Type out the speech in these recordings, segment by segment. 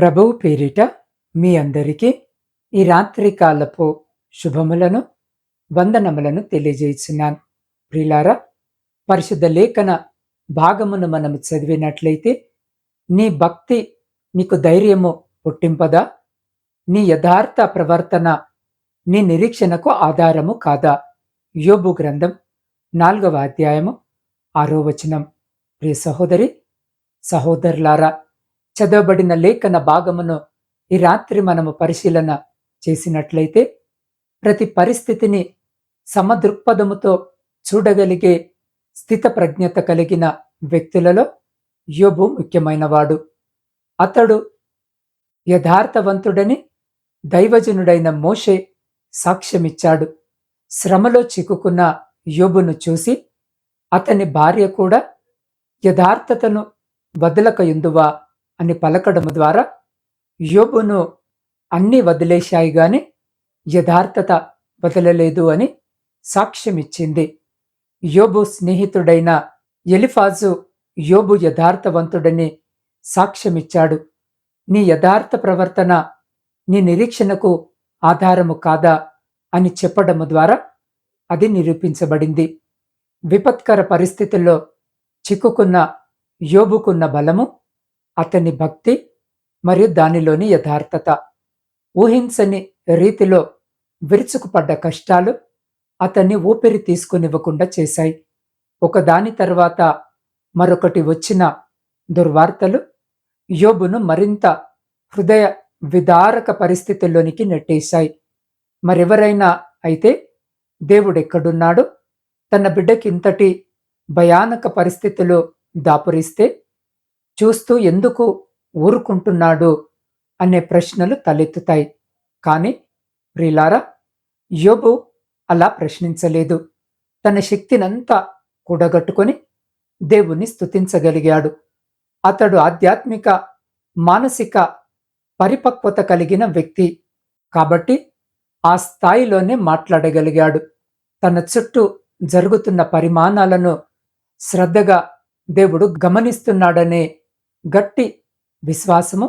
ప్రభువు పేరిట మీ అందరికీ ఈ రాత్రి కాలపు శుభములను వందనములను తెలియజేస్తున్నాను ప్రిలారా పరిశుద్ధ లేఖన భాగమును మనము చదివినట్లయితే నీ భక్తి నీకు ధైర్యము పుట్టింపదా? నీ యథార్థ ప్రవర్తన నీ నిరీక్షణకు ఆధారము కాదా? యోబు గ్రంథం నాలుగవ అధ్యాయము ఆరో వచనం. ప్రియ సహోదరి సహోదరులారా చదవబడిన లేఖన భాగమును ఈ రాత్రి మనము పరిశీలన చేసినట్లయితే ప్రతి పరిస్థితిని సమదృక్పథముతో చూడగలిగే స్థిత ప్రజ్ఞత కలిగిన వ్యక్తులలో యోబు ముఖ్యమైనవాడు. అతడు యథార్థవంతుడని దైవజనుడైన మోషే సాక్ష్యమిచ్చాడు. శ్రమలో చిక్కుకున్న యోబును చూసి అతని భార్య కూడా యథార్థతను వదలకయుందువా? అని పలకడము ద్వారా యోబును అన్నీ వదిలేశాయి గాని యథార్థత వదలలేదు అని సాక్ష్యమిచ్చింది. యోబు స్నేహితుడైన ఎలిఫాజు యోబు యథార్థవంతుడని సాక్ష్యమిచ్చాడు. నీ యథార్థ ప్రవర్తన నీ నిరీక్షణకు ఆధారము కాదా అని చెప్పడము ద్వారా అది నిరూపించబడింది. విపత్కర పరిస్థితుల్లో చిక్కుకున్న యోబుకున్న బలము అతని భక్తి మరియు దానిలోని యథార్థత ఊహించని రీతిలో విరుచుకుపడ్డ కష్టాలు అతన్ని ఊపిరి తీసుకునివ్వకుండా చేశాయి. ఒకదాని తర్వాత మరొకటి వచ్చిన దుర్వార్తలు యోబును మరింత హృదయ విదారక పరిస్థితుల్లోనికి నెట్టేశాయి. మరెవరైనా అయితే దేవుడెక్కడున్నాడు? తన బిడ్డకింతటి భయానక పరిస్థితులు దాపురిస్తే చూస్తూ ఎందుకు ఊరుకుంటున్నాడు అనే ప్రశ్నలు తలెత్తుతాయి. కానీ ప్రిలారా యోబు అలా ప్రశ్నించలేదు. తన శక్తినంతా కూడగట్టుకొని దేవుణ్ణి స్తుతించగలిగాడు. అతడు ఆధ్యాత్మిక మానసిక పరిపక్వత కలిగిన వ్యక్తి. కాబట్టి ఆ స్థాయిలోనే మాట్లాడగలిగాడు. తన చుట్టూ జరుగుతున్న పరిమాణాలను శ్రద్ధగా దేవుడు గమనిస్తున్నాడనే గట్టి విశ్వాసము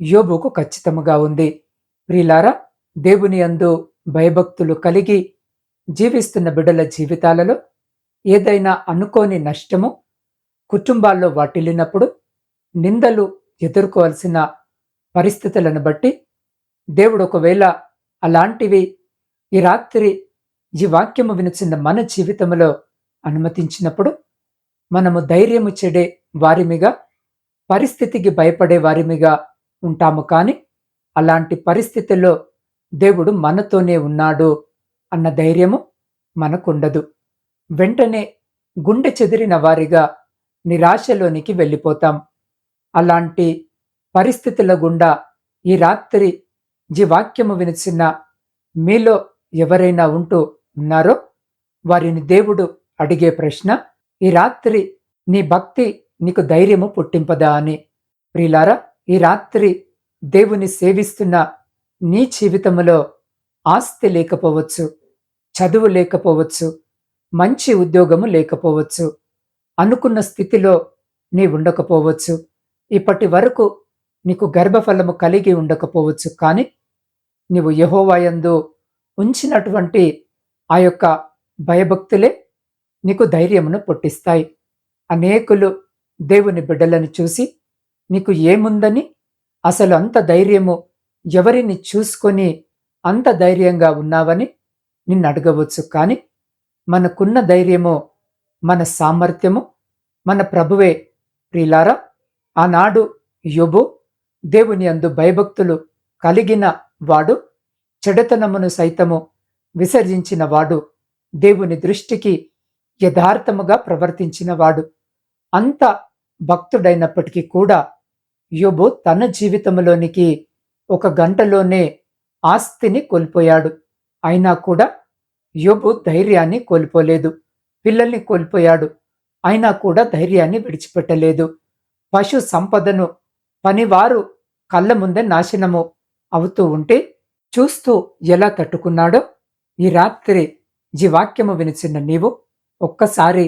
యోబుకు ఖచ్చితముగా ఉంది. ప్రిలారా దేవుని అందు భయభక్తులు కలిగి జీవిస్తున్న బిడ్డల జీవితాలలో ఏదైనా అనుకోని నష్టము కుటుంబాల్లో వాటిల్లినప్పుడు నిందలు ఎదుర్కోవాల్సిన పరిస్థితులను బట్టి దేవుడు ఒకవేళ అలాంటివి ఈ రాత్రి ఈ వాక్యము వినుచున్న మన జీవితంలో అనుమతించినప్పుడు మనము ధైర్యము చెడే వారిమిగా పరిస్థితికి భయపడే వారిమిగా ఉంటాము కానీ అలాంటి పరిస్థితుల్లో దేవుడు మనతోనే ఉన్నాడు అన్న ధైర్యము మనకుండదు. వెంటనే గుండె చెదిరిన వారిగా నిరాశలోనికి వెళ్ళిపోతాం. అలాంటి పరిస్థితుల గుండా ఈ రాత్రి జీవాక్యము వాక్యము వినిచిన మీలో ఎవరైనా ఉంటూ ఉన్నారో వారిని దేవుడు అడిగే ప్రశ్న ఈ రాత్రి నీ భక్తి నీకు ధైర్యము పుట్టింపదా అని ప్రిలారా ఈ రాత్రి దేవుని సేవిస్తున్న నీ జీవితంలో ఆస్తి లేకపోవచ్చు చదువు లేకపోవచ్చు మంచి ఉద్యోగము లేకపోవచ్చు అనుకున్న స్థితిలో నీ ఉండకపోవచ్చు ఇప్పటి వరకు నీకు గర్భఫలము కలిగి ఉండకపోవచ్చు కానీ నీవు యహోవాయందు ఉంచినటువంటి ఆ యొక్క భయభక్తులే నీకు ధైర్యమును పుట్టిస్తాయి. అనేకులు దేవుని బిడ్డలను చూసి నీకు ఏముందని అసలు అంత ధైర్యము ఎవరిని చూసుకొని అంత ధైర్యంగా ఉన్నావని నిన్ను అడగవచ్చు. కానీ మనకున్న ధైర్యము మన సామర్థ్యము మన ప్రభువే ప్రిలారా ఆనాడు యోబు దేవుని అందు భయభక్తులు కలిగిన వాడు చెడతనమును సైతము విసర్జించిన వాడు దేవుని దృష్టికి యథార్థముగా ప్రవర్తించినవాడు అంత భక్తుడైనప్పటికీ కూడా యోబు తన జీవితంలోనికి ఒక గంటలోనే ఆస్తిని కోల్పోయాడు. అయినా కూడా యోబు ధైర్యాన్ని కోల్పోలేదు. పిల్లల్ని కోల్పోయాడు. అయినా కూడా ధైర్యాన్ని విడిచిపెట్టలేదు. పశు సంపదను పనివారు కళ్ళ ముందే నాశనము అవుతూ ఉంటే చూస్తూ ఎలా తట్టుకున్నాడో ఈ రాత్రి జీవాక్యము వినిచిన నీవు ఒక్కసారి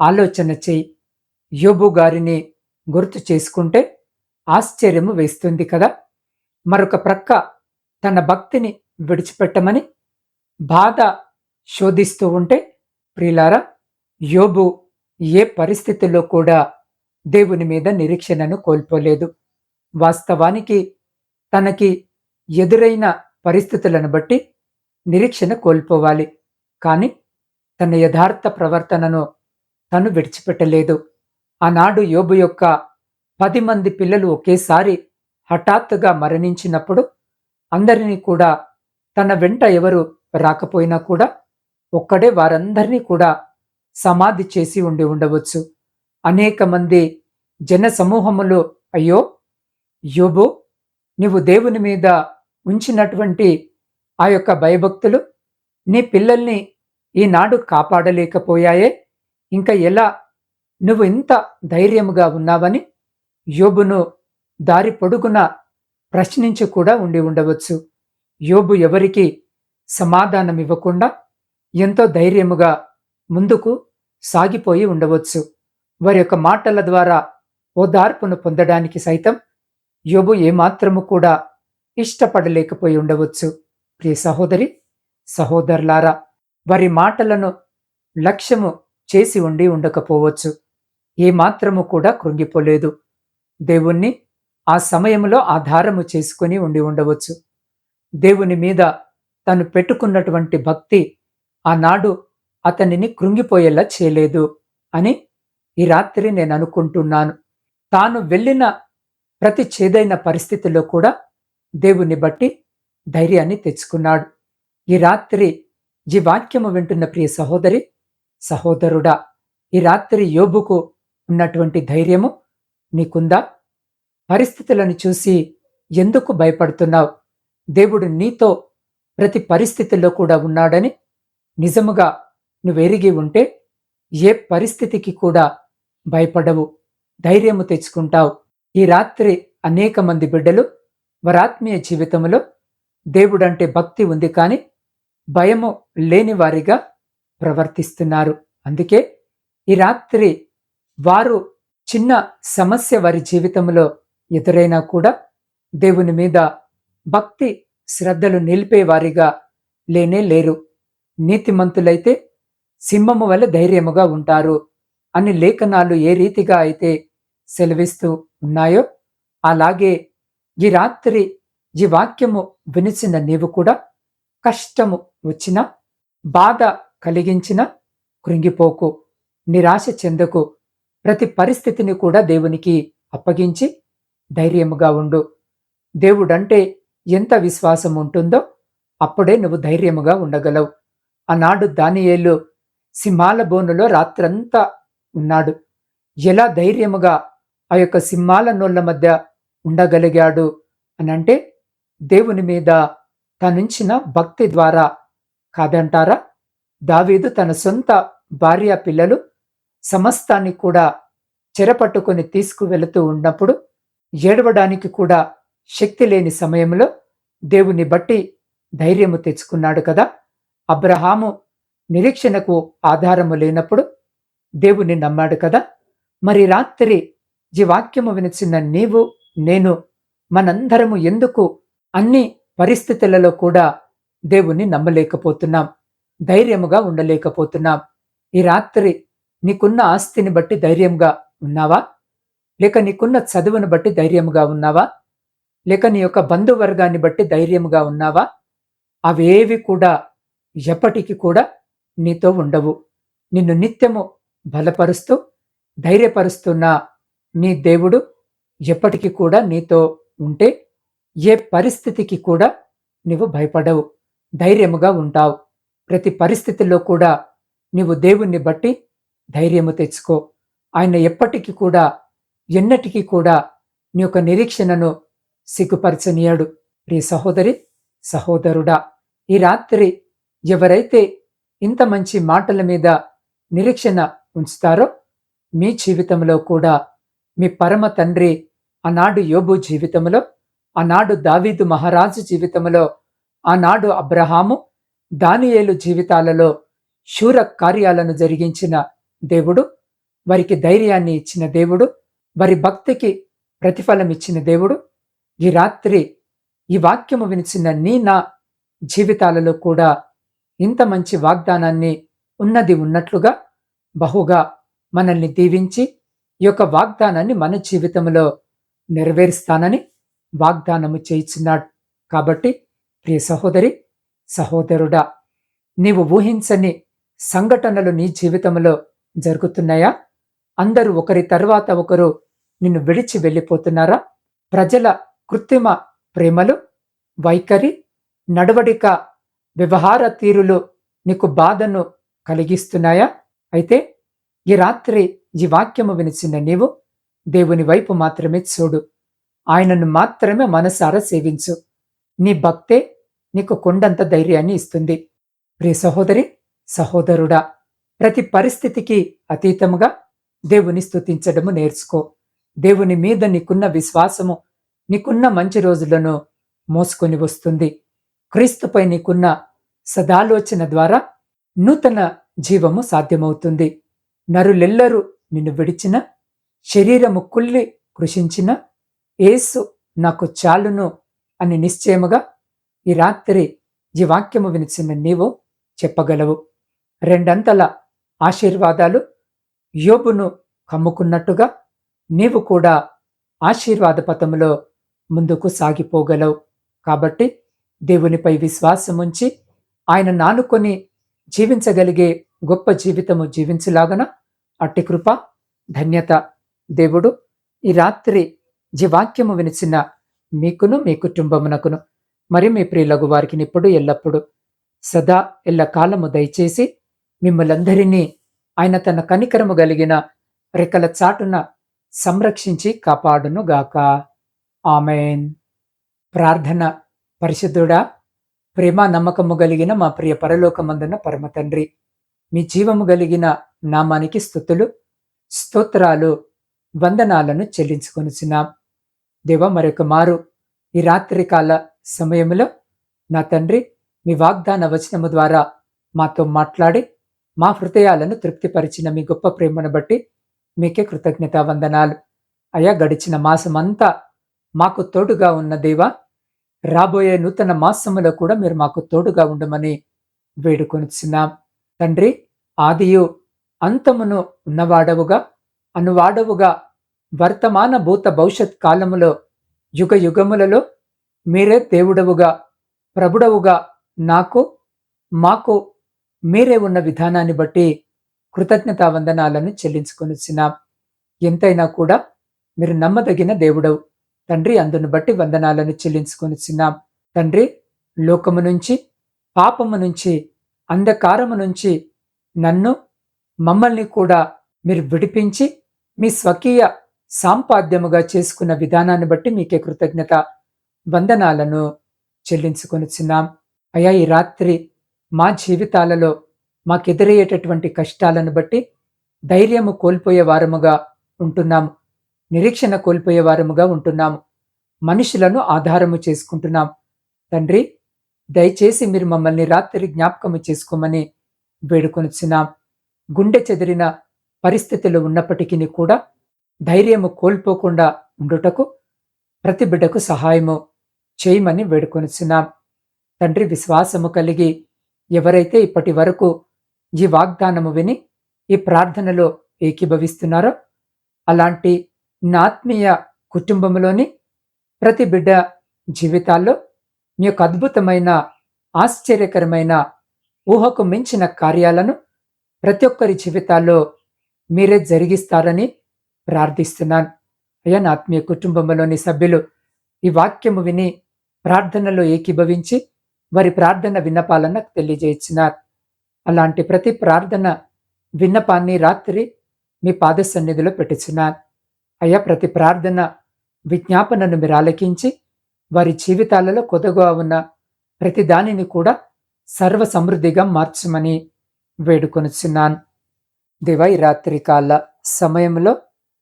ఆలోచన చేయి. యోబు గారిని గుర్తు చేసుకుంటే ఆశ్చర్యము వేస్తుంది కదా. మరొక ప్రక్క తన భక్తిని విడిచిపెట్టమని బాధ శోధిస్తూ ఉంటే ప్రియులారా యోబు ఏ పరిస్థితుల్లో కూడా దేవుని మీద నిరీక్షణను కోల్పోలేదు. వాస్తవానికి తనకి ఎదురైన పరిస్థితులను బట్టి నిరీక్షణ కోల్పోవాలి. కానీ తన యథార్థ ప్రవర్తనను తను విడిచిపెట్టలేదు. ఆనాడు యోబు యొక్క పది మంది పిల్లలు ఒకేసారి హఠాత్తుగా మరణించినప్పుడు అందరినీ కూడా తన వెంట ఎవరు రాకపోయినా కూడా ఒక్కడే వారందరినీ కూడా సమాధి చేసి ఉండి ఉండవచ్చు. అనేక మంది జన సమూహములు అయ్యో! యోబు నీవు దేవుని మీద ఉంచినటువంటి ఆ యొక్క భయభక్తులు నీ పిల్లల్ని ఈనాడు కాపాడలేకపోయాయే. ఇంకా ఎలా నువ్వు ఇంత ధైర్యముగా ఉన్నావని యోబును దారి పొడుగున ప్రశ్నించి కూడా ఉండి ఉండవచ్చు. యోబు ఎవరికి సమాధానం ఇవ్వకుండా ఎంతో ధైర్యముగా ముందుకు సాగిపోయి ఉండవచ్చు. వారి యొక్క మాటల ద్వారా ఓదార్పును పొందడానికి సైతం యోబు ఏమాత్రము కూడా ఇష్టపడలేకపోయి ఉండవచ్చు. ప్రియ సహోదరి సహోదరులారా వారి మాటలను లక్ష్యము చేసి ఉండి ఉండకపోవచ్చు. ఏమాత్రము కూడా కృంగిపోలేదు. దేవుణ్ణి ఆ సమయంలో ఆధారము చేసుకుని ఉండి ఉండవచ్చు. దేవుని మీద తను పెట్టుకున్నటువంటి భక్తి ఆనాడు అతనిని కృంగిపోయేలా చేయలేదు అని ఈ రాత్రి నేను అనుకుంటున్నాను. తాను వెళ్ళిన ప్రతి చేదైన పరిస్థితిలో కూడా దేవుని బట్టి ధైర్యాన్ని తెచ్చుకున్నాడు. ఈ రాత్రి ఈ వాక్యము వింటున్న ప్రియ సహోదరి సహోదరుడా ఈ రాత్రి యోబుకు ఉన్నటువంటి ధైర్యము నీకుందా? పరిస్థితులను చూసి ఎందుకు భయపడుతున్నావు? దేవుడు నీతో ప్రతి పరిస్థితుల్లో కూడా ఉన్నాడని నిజముగా నువ్వెరిగి ఉంటే ఏ పరిస్థితికి కూడా భయపడవు. ధైర్యము తెచ్చుకుంటావు. ఈ రాత్రి అనేక మంది బిడ్డలు వరాత్మీయ జీవితంలో దేవుడంటే భక్తి ఉంది కానీ భయము లేని వారిగా ప్రవర్తిస్తున్నారు. అందుకే ఈ రాత్రి వారు చిన్న సమస్య వారి జీవితంలో ఎదురైనా కూడా దేవుని మీద భక్తి శ్రద్ధలు నిలిపేవారిగా లేనే లేరు. నీతిమంతులైతే సింహము వల్ల ధైర్యముగా ఉంటారు అని లేఖనాలు ఏ రీతిగా అయితే సెలవిస్తూ ఉన్నాయో అలాగే ఈ రాత్రి ఈ వాక్యము వినిచిన నీవు కూడా కష్టము వచ్చిన బాధ కలిగించిన కృంగిపోకు నిరాశ చెందకు ప్రతి పరిస్థితిని కూడా దేవునికి అప్పగించి ధైర్యముగా ఉండు. దేవుడంటే ఎంత విశ్వాసం ఉంటుందో అప్పుడే నువ్వు ధైర్యముగా ఉండగలవు. ఆనాడు దానియేలు సింహాల బోనులో రాత్రంతా ఉన్నాడు. ఎలా ధైర్యముగా ఆ యొక్క సింహాల నోళ్ళ మధ్య ఉండగలిగాడు అనంటే దేవుని మీద తనుంచిన భక్తి ద్వారా కాదంటారా? దావీదు తన సొంత భార్య పిల్లలు సమస్తాన్ని కూడా చెరపట్టుకొని తీసుకువెళుతూ ఉన్నప్పుడు ఏడవడానికి కూడా శక్తి లేని సమయంలో దేవుని బట్టి ధైర్యము తెచ్చుకున్నాడు కదా. అబ్రహాము నిరీక్షణకు ఆధారము లేనప్పుడు దేవుని నమ్మాడు కదా. మరి రాత్రి ఈ వాక్యము వినిచిన నీవు నేను మనందరము ఎందుకు అన్ని పరిస్థితులలో కూడా దేవుణ్ణి నమ్మలేకపోతున్నాం? ధైర్యముగా ఉండలేకపోతున్నాం? ఈ రాత్రి నీకున్న ఆస్తిని బట్టి ధైర్యంగా ఉన్నావా? లేక నీకున్న చదువును బట్టి ధైర్యముగా ఉన్నావా? లేక నీ యొక్క బంధువర్గాన్ని బట్టి ధైర్యముగా ఉన్నావా? అవేవి కూడా ఎప్పటికీ కూడా నీతో ఉండవు. నిన్ను నిత్యము బలపరుస్తూ ధైర్యపరుస్తున్న నీ దేవుడు ఎప్పటికీ కూడా నీతో ఉంటే ఏ పరిస్థితికి కూడా నీవు భయపడవు. ధైర్యముగా ఉంటావు. ప్రతి పరిస్థితుల్లో కూడా నీవు దేవుణ్ణి బట్టి ధైర్యము తెచ్చుకో. ఆయన ఎప్పటికీ కూడా ఎన్నటికీ కూడా నీ యొక్క నిరీక్షణను సిగ్గుపరచనీయాడు. ప్రియ సహోదరి సహోదరుడా ఈ రాత్రి ఎవరైతే ఇంత మంచి మాటల మీద నిరీక్షణ ఉంచుతారో మీ జీవితంలో కూడా మీ పరమ తండ్రి ఆనాడు యోబు జీవితంలో ఆనాడు దావీదు మహారాజు జీవితంలో ఆనాడు అబ్రహాము దానియేలు జీవితాలలో శూర కార్యాలను జరిగించిన దేవుడు వారికి ధైర్యాన్ని ఇచ్చిన దేవుడు వారి భక్తికి ప్రతిఫలం ఇచ్చిన దేవుడు ఈ రాత్రి ఈ వాక్యము వినిచిన నీ నా జీవితాలలో కూడా ఇంత మంచి వాగ్దానాన్ని ఉన్నది ఉన్నట్లుగా బహుగా మనల్ని దీవించి ఈ యొక్క వాగ్దానాన్ని మన జీవితంలో నెరవేరుస్తానని వాగ్దానము చేయించున్నాడు. కాబట్టి ప్రియ సహోదరి సహోదరుడా నీవు ఊహించని సంఘటనలు నీ జీవితంలో జరుగుతున్నాయా? అందరూ ఒకరి తర్వాత ఒకరు నిన్ను విడిచి వెళ్ళిపోతున్నారా? ప్రజల కృత్రిమ ప్రేమలు వైఖరి నడవడిక వ్యవహార తీరులు నీకు బాధను కలిగిస్తున్నాయా? అయితే ఈ రాత్రి ఈ వాక్యము వినిచిన నీవు దేవుని వైపు మాత్రమే చూడు. ఆయనను మాత్రమే మనసారా సేవించు. నీ భక్తే నీకు కొండంత ధైర్యాన్ని ఇస్తుంది. ప్రియ సహోదరి సహోదరుడా ప్రతి పరిస్థితికి అతీతముగా దేవుని స్తుతించడము నేర్చుకో. దేవుని మీద నీకున్న విశ్వాసము నీకున్న మంచి రోజులను మోసుకొని వస్తుంది. క్రీస్తుపై నీకున్న సదాలోచన ద్వారా నూతన జీవము సాధ్యమవుతుంది. నరులెల్లరూ నిన్ను విడిచిన శరీరము కుల్లి కృషించిన ఏసు నాకు చాలును అని నిశ్చయముగా ఈ రాత్రి ఈ వాక్యము వినిచిన నీవు చెప్పగలవు. రెండంతల ఆశీర్వాదాలు యోబును కమ్ముకున్నట్టుగా నీవు కూడా ఆశీర్వాద పథంలో ముందుకు సాగిపోగలవు. కాబట్టి దేవునిపై విశ్వాసముంచి ఆయన నానుకొని జీవించగలిగే గొప్ప జీవితము జీవించులాగన అట్టి కృప ధన్యత దేవుడు ఈ రాత్రి జీవాక్యము వినిచిన మీకును మీ కుటుంబమునకును మరి మీ ప్రియులగు వారికి ఇప్పుడు ఎల్లప్పుడు సదా ఎల్ల కాలము మిమ్మలందరినీ ఆయన తన కనికరము కలిగిన రెక్కల చాటున సంరక్షించి కాపాడును గాక ఆమెన్. ప్రార్థన పరిశుద్ధుడా ప్రేమ నమ్మకము కలిగిన మా ప్రియ పరలోకమందున పరమ తండ్రి మీ జీవము కలిగిన నామానికి స్థుతులు స్తోత్రాలు వందనాలను చెల్లించుకొనిచున్నాం. దేవ మరొక మారు ఈ రాత్రికాల సమయంలో నా తండ్రి మీ వాగ్దాన వచనము ద్వారా మాతో మాట్లాడి మా హృదయాలను తృప్తిపరిచిన మీ గొప్ప ప్రేమను బట్టి మీకే కృతజ్ఞత వందనాలు. అయా గడిచిన మాసమంతా మాకు తోడుగా ఉన్న దేవా రాబోయే నూతన మాసములో కూడా మీరు మాకు తోడుగా ఉండమని వేడుకొనిచున్నాం. తండ్రి ఆదియు అంతమును ఉన్నవాడవుగా అనువాడవుగా వర్తమాన భూత భవిష్యత్ కాలములో యుగ యుగములలో మీరే దేవుడవుగా ప్రభుడవుగా నాకు మాకు మీరే ఉన్న విధానాన్ని బట్టి కృతజ్ఞతా వందనాలను చెల్లించుకొనిచ్చినాం ఎంతైనా కూడా మీరు నమ్మదగిన దేవుడవు. తండ్రి అందును బట్టి వందనాలను చెల్లించుకొనిచ్చినాం తండ్రి లోకము నుంచి పాపము నుంచి అంధకారము నుంచి నన్ను మమ్మల్ని కూడా మీరు విడిపించి మీ స్వకీయ సాంపాద్యముగా చేసుకున్న విధానాన్ని బట్టి మీకే కృతజ్ఞత వందనాలను చెల్లించుకొనిచున్నాం. అయా ఈ రాత్రి మా జీవితాలలో మాకెదురయ్యేటటువంటి కష్టాలను బట్టి ధైర్యము కోల్పోయే వారముగా ఉంటున్నాము. నిరీక్షణ కోల్పోయే వారముగా ఉంటున్నాము. మనుషులను ఆధారము చేసుకుంటున్నాం తండ్రి దయచేసి మీరు మమ్మల్ని రాత్రి జ్ఞాపకము చేసుకోమని వేడుకొనిచున్నాం. గుండె చెదిరిన పరిస్థితులు ఉన్నప్పటికీ కూడా ధైర్యము కోల్పోకుండా ఉండుటకు ప్రతి బిడ్డకు సహాయము చేయమని వేడుకొనిచున్నాం. తండ్రి విశ్వాసము కలిగి ఎవరైతే ఇప్పటి వరకు ఈ వాగ్దానము విని ఈ ప్రార్థనలో ఏకీభవిస్తున్నారో అలాంటి నాత్మీయ కుటుంబంలోని ప్రతి బిడ్డ జీవితాల్లో మీ యొక్క అద్భుతమైన ఆశ్చర్యకరమైన ఊహకు మించిన కార్యాలను ప్రతి ఒక్కరి జీవితాల్లో మీరే జరిగిస్తారని ప్రార్థిస్తున్నాను. అయ్యా నా ఆత్మీయ కుటుంబంలోని సభ్యులు ఈ వాక్యము విని ప్రార్థనలో ఏకీభవించి వారి ప్రార్థన విన్నపాలను తెలియజేయించినారు అలాంటి ప్రతి ప్రార్థన విన్నపాన్ని రాత్రి మీ పాద సన్నిధిలో పెట్టుచున్నాను. అయ్యా ప్రతి ప్రార్థన విజ్ఞాపనను మీరు ఆలకించి వారి జీవితాలలో కొదగా ఉన్న ప్రతి దానిని కూడా సర్వ సమృద్ధిగా మార్చమని వేడుకొనుచున్నాను. దివై రాత్రి కాల సమయంలో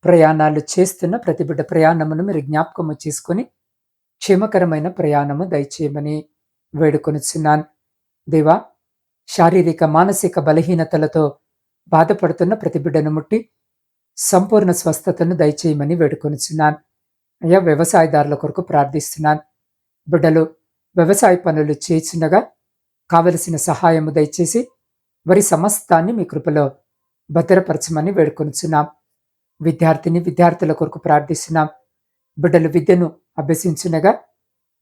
ప్రయాణాలు చేస్తున్న ప్రతి బిడ్డ ప్రయాణమును మీరు జ్ఞాపకము చేసుకుని క్షేమకరమైన ప్రయాణము దయచేయమని వేడుకొనుచున్నాను. దేవా శారీరక మానసిక బలహీనతలతో బాధపడుతున్న ప్రతి బిడ్డను ముట్టి సంపూర్ణ స్వస్థతను దయచేయమని వేడుకొనిచున్నాను. అయ్యా వ్యవసాయదారుల కొరకు ప్రార్థిస్తున్నాను. బిడ్డలు వ్యవసాయ పనులు చేస్తుండగా కావలసిన సహాయము దయచేసి వరి సమస్తాన్ని మీ కృపలో భద్రపరచమని వేడుకొనిచున్నాం. విద్యార్థిని విద్యార్థుల కొరకు ప్రార్థిస్తున్నాం. బిడ్డలు విద్యను అభ్యసించునగా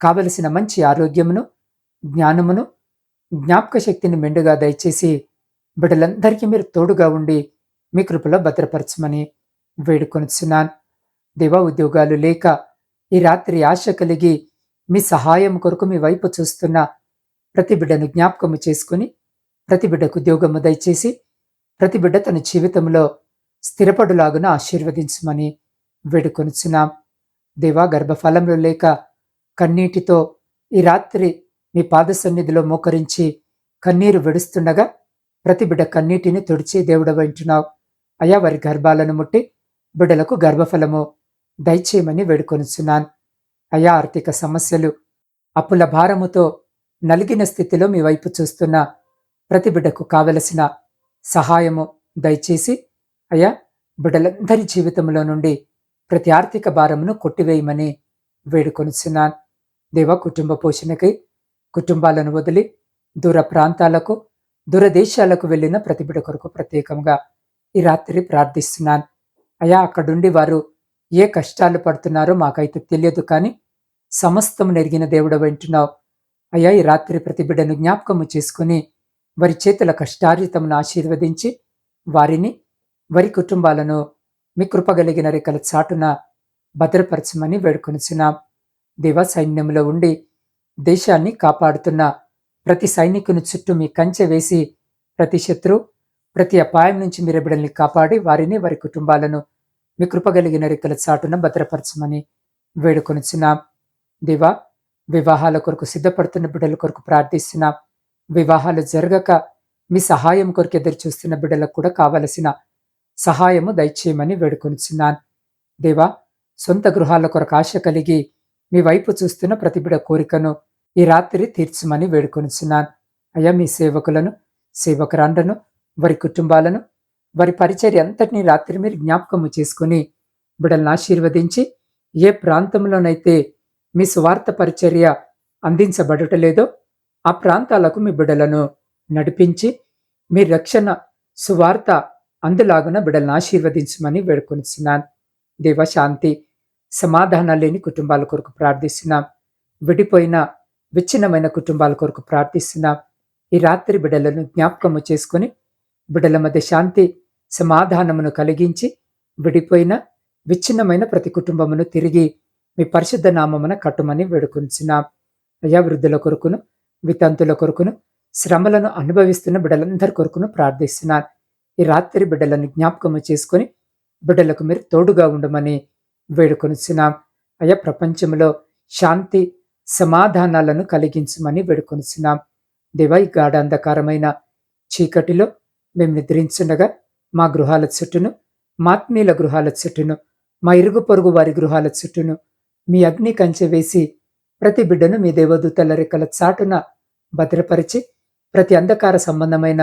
కావలసిన మంచి ఆరోగ్యమును జ్ఞానమును జ్ఞాపక శక్తిని మెండుగా దయచేసి బిడ్డలందరికీ మీరు తోడుగా ఉండి మీ కృపలో భద్రపరచమని వేడుకొనిచున్నాను. దేవా ఉద్యోగాలు లేక ఈ రాత్రి ఆశ కలిగి మీ సహాయం కొరకు మీ వైపు చూస్తున్న ప్రతి బిడ్డను జ్ఞాపకము చేసుకుని ప్రతి బిడ్డకు ఉద్యోగము దయచేసి ప్రతి బిడ్డ తన జీవితంలో స్థిరపడులాగున ఆశీర్వదించమని వేడుకొనుచున్నాం. దేవా గర్భఫలంలో లేక కన్నీటితో ఈ రాత్రి మీ పాద సన్నిధిలో మోకరించి కన్నీరు విడుస్తుండగా ప్రతి బిడ్డ కన్నీటిని తుడిచి దేవుడు వింటున్నావు. అయా వారి గర్భాలను ముట్టి బిడ్డలకు గర్భఫలము దయచేయమని వేడుకొనుచున్నాను. అయా ఆర్థిక సమస్యలు అప్పుల భారముతో నలిగిన స్థితిలో మీ వైపు చూస్తున్న ప్రతి బిడ్డకు కావలసిన సహాయము దయచేసి అయ్యా బిడ్డలందరి జీవితంలో నుండి ప్రతి ఆర్థిక భారమును కొట్టివేయమని వేడుకొనుచున్నాను. దేవ కుటుంబ పోషణకై కుటుంబాలను వదిలి దూర ప్రాంతాలకు దూరదేశాలకు వెళ్ళిన ప్రతి కొరకు ప్రత్యేకంగా ఈ రాత్రి ప్రార్థిస్తున్నాను. అయా అక్కడుండి వారు ఏ కష్టాలు పడుతున్నారో మాకైతే తెలియదు కానీ సమస్తం నెరిగిన దేవుడు వింటున్నావు. అయ్యా ఈ రాత్రి ప్రతి బిడ్డను జ్ఞాపకము చేసుకుని వారి చేతుల కష్టార్జితమును ఆశీర్వదించి వారిని వారి కుటుంబాలను మీ కృపగలిగిన రెక్కల చాటున భద్రపరచమని వేడుకొనిచున్నాం. దేవ సైన్యంలో ఉండి దేశాన్ని కాపాడుతున్న ప్రతి సైనికుని చుట్టూ మీ కంచె వేసి ప్రతి శత్రు ప్రతి అపాయం నుంచి మీరు బిడ్డల్ని కాపాడి వారిని వారి కుటుంబాలను మీ కృపగలిగిన రెక్కల చాటున భద్రపరచమని వేడుకొనిచున్నాం. దేవా వివాహాల కొరకు సిద్ధపడుతున్న బిడ్డల కొరకు ప్రార్థిస్తున్నాం. వివాహాలు జరగక మీ సహాయం కొరకు ఎదురు చూస్తున్న బిడ్డలకు కూడా కావలసిన సహాయము దయచేయమని వేడుకొనిచున్నాను దేవా సొంత గృహాల కొరకు ఆశ కలిగి మీ వైపు చూస్తున్న ప్రతిబిడ కోరికను ఈ రాత్రి తీర్చమని వేడుకొనిచున్నాను. అయ్యా మీ సేవకులను సేవకురాండను వారి కుటుంబాలను వారి పరిచర్య అంతటినీ రాత్రి మీరు జ్ఞాపకము చేసుకుని బిడలను ఆశీర్వదించి ఏ ప్రాంతంలోనైతే మీ స్వార్థ పరిచర్య అందించబడటలేదో ఆ ప్రాంతాలకు మీ బిడలను నడిపించి మీ రక్షణ సువార్త అందులాగున బిడలను ఆశీర్వదించమని వేడుకొనిస్తున్నాను దేవ సమాధానం లేని కుటుంబాల కొరకు ప్రార్థిస్తున్నాం. విడిపోయిన విచ్ఛిన్నమైన కుటుంబాల కొరకు ప్రార్థిస్తున్నాం. ఈ రాత్రి బిడలను జ్ఞాపకము చేసుకుని బిడల మధ్య శాంతి సమాధానమును కలిగించి విడిపోయిన విచ్ఛిన్నమైన ప్రతి కుటుంబమును తిరిగి మీ పరిశుద్ధ నామమున కట్టుమని వేడుకొంచున్నాం అయా వృద్ధుల కొరకును వితంతుల కొరకును శ్రమలను అనుభవిస్తున్న బిడ్డలందరి కొరకును ప్రార్థిస్తున్నాను ఈ రాత్రి బిడ్డలను జ్ఞాపకము చేసుకొని బిడ్డలకు మీరు తోడుగా ఉండమని వేడుకొనిచున్నాం. అయా ప్రపంచంలో శాంతి సమాధానాలను కలిగించమని వేడుకొనిచున్నాం. దేవ ఈ గాఢ చీకటిలో మేము నిద్రించుండగా మా గృహాల చుట్టూను మాత్మీల గృహాల చుట్టూను మా ఇరుగు పొరుగు వారి గృహాల చుట్టూను మీ అగ్ని కంచె వేసి ప్రతి బిడ్డను మీ దేవదూతల రెక్కల చాటున భద్రపరిచి ప్రతి అంధకార సంబంధమైన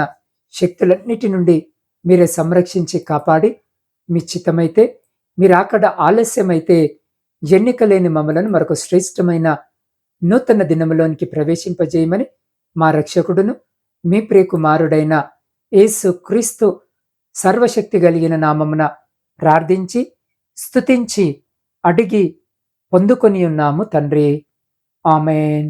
శక్తులన్నిటి నుండి మీరే సంరక్షించి కాపాడి మీ చిత్తమైతే మీరు అక్కడ ఆలస్యమైతే ఎన్నిక లేని మమ్మలను మరొక శ్రేష్టమైన నూతన దినములోనికి ప్రవేశింపజేయమని మా రక్షకుడును మీ ప్రియకుమారుడైన యేసు క్రీస్తు సర్వశక్తి కలిగిన నామమున ప్రార్థించి స్తుతించి అడిగి పొందుకొని ఉన్నాము తండ్రి. ఆమెన్.